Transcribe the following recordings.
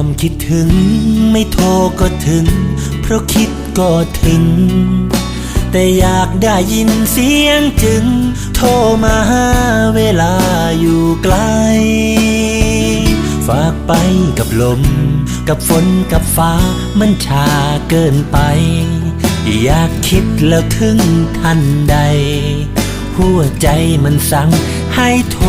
ความคิดถึงไม่โทรก็ถึง เพราะคิดก็ถึง แต่อยากได้ยินเสียงจึง โทรมาหาเวลาอยู่ไกล ฝากไปกับลม กับฝนกับฟ้ามันชาเกินไป อยากคิดแล้วถึงทันใด หัวใจมันสั่งให้โทร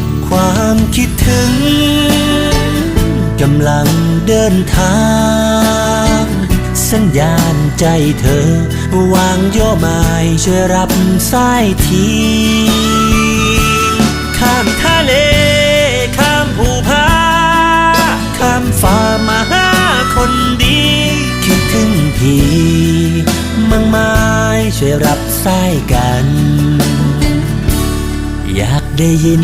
ความคิดถึงกำลังเดินทาง สัญญาณใจเธอ วางโยไม้ช่วยรับสายทีข้ามทะเล ข้ามภูผาข้ามฟ้ามาหาคนดี คิดถึงพี่มังไม้ช่วยรับสายกัน อยากได้ยิน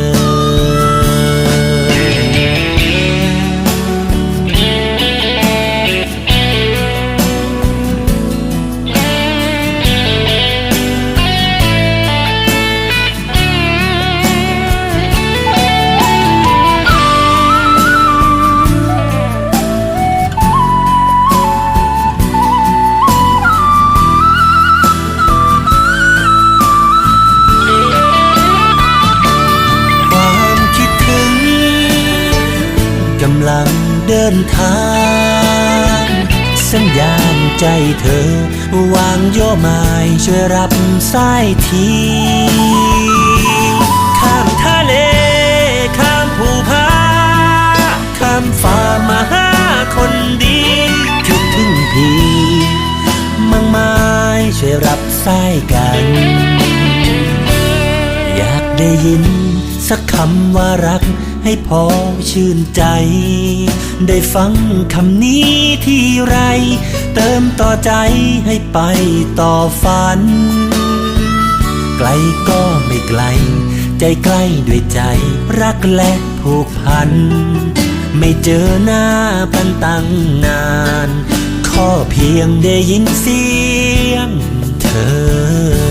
นทาง สัญญาณใจเธอ วางโยไม้ช่วยรับสายทีข้ามทะเล ข้ามภูผาข้ามฟ้ามาหาคนดีคิดถึงพี่มังไม้ช่วยรับสายกัน อยากได้ยินสักคำว่ารัก ให้พอชื่นใจ ได้ฟังคำนี้ที่ไร เติมต่อใจให้ไปต่อฝัน ไกลก็ไม่ไกล ใจใกล้ด้วยใจรักและผูกพัน ไม่เจอหน้าพันตั้งนาน ข้อเพียงได้ยินเสียงเธอ